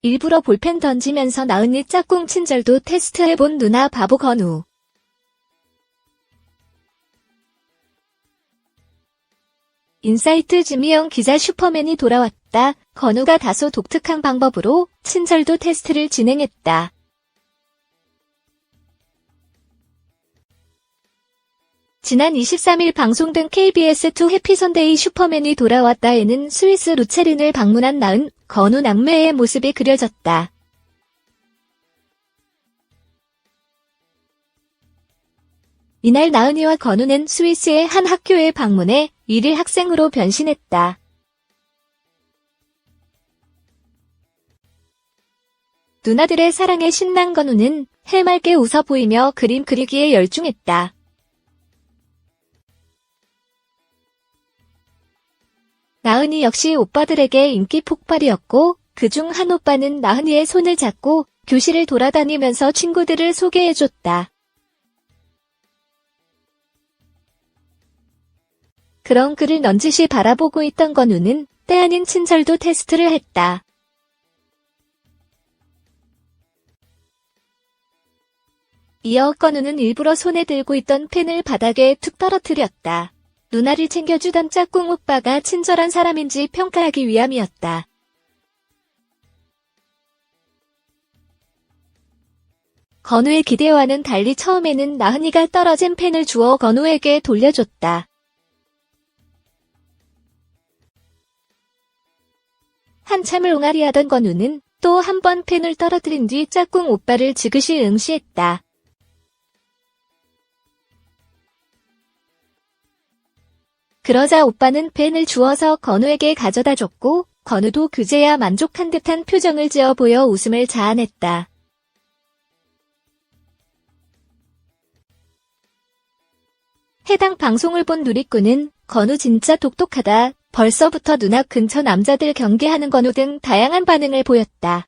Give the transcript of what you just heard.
일부러 볼펜 던지면서 나은이 짝꿍 친절도 테스트해본 누나 바보 건우. 인사이트 지미영 기자 슈퍼맨이 돌아왔다. 건우가 다소 독특한 방법으로 친절도 테스트를 진행했다. 지난 23일 방송된 KBS2 해피선데이 슈퍼맨이 돌아왔다에는 스위스 루체른을 방문한 나은, 건우 남매의 모습이 그려졌다. 이날 나은이와 건우는 스위스의 한 학교에 방문해 일일 학생으로 변신했다. 누나들의 사랑에 신난 건우는 해맑게 웃어 보이며 그림 그리기에 열중했다. 나은이 역시 오빠들에게 인기 폭발이었고 그중 한 오빠는 나은이의 손을 잡고 교실을 돌아다니면서 친구들을 소개해줬다. 그런 그를 넌지시 바라보고 있던 건우는 때 아닌 친절도 테스트를 했다. 이어 건우는 일부러 손에 들고 있던 펜을 바닥에 툭 떨어뜨렸다. 누나를 챙겨주던 짝꿍 오빠가 친절한 사람인지 평가하기 위함이었다. 건우의 기대와는 달리 처음에는 나은이가 떨어진 펜을 주워 건우에게 돌려줬다. 한참을 옹알이하던 건우는 또 한 번 펜을 떨어뜨린 뒤 짝꿍 오빠를 지그시 응시했다. 그러자 오빠는 펜을 주워서 건우에게 가져다 줬고 건우도 그제야 만족한 듯한 표정을 지어 보여 웃음을 자아냈다. 해당 방송을 본 누리꾼은 건우 진짜 똑똑하다. 벌써부터 누나 근처 남자들 경계하는 건우 등 다양한 반응을 보였다.